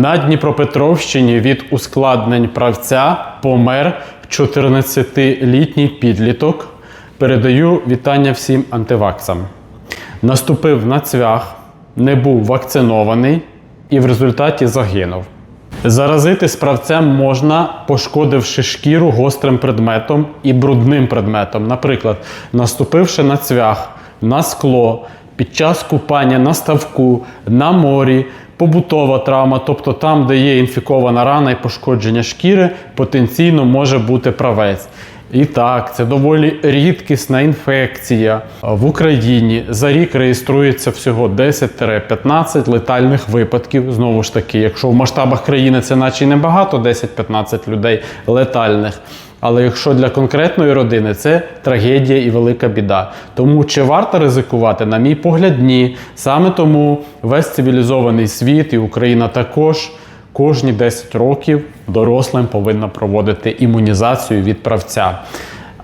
На Дніпропетровщині від ускладнень правця помер 14-літній підліток. Передаю вітання всім антиваксам. Наступив на цвях, не був вакцинований і в результаті загинув. Заразити справцем можна, пошкодивши шкіру гострим предметом і брудним предметом, наприклад, наступивши на цвях, на скло, під час купання на ставку, на морі, побутова травма, тобто там, де є інфікована рана і пошкодження шкіри, потенційно може бути правець. І так, це доволі рідкісна інфекція. В Україні за рік реєструється всього 10-15 летальних випадків. Знову ж таки, якщо в масштабах країни це наче небагато, 10-15 людей летальних. Але якщо для конкретної родини це трагедія і велика біда. Тому чи варто ризикувати? На мій погляд, ні. Саме тому весь цивілізований світ і Україна також кожні 10 років дорослим повинна проводити імунізацію від правця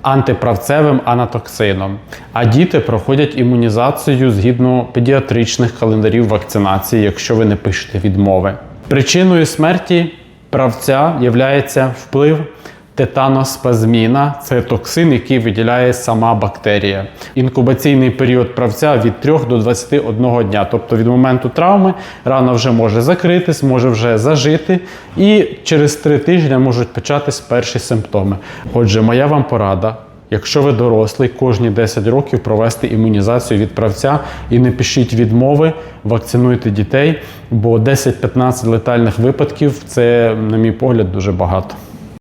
антиправцевим анатоксином. А діти проходять імунізацію згідно педіатричних календарів вакцинації, якщо ви не пишете відмови. Причиною смерті правця є вплив тетаноспазміна це токсин, який виділяє сама бактерія. Інкубаційний період правця від 3 до 21 дня. Тобто від моменту травми рана вже може закритись, може вже зажити, і через 3 тижні можуть початись перші симптоми. Отже, моя вам порада. Якщо ви дорослий, кожні 10 років провести імунізацію від правця і не пишіть відмови, вакцинуйте дітей, бо 10-15 летальних випадків це, на мій погляд, дуже багато.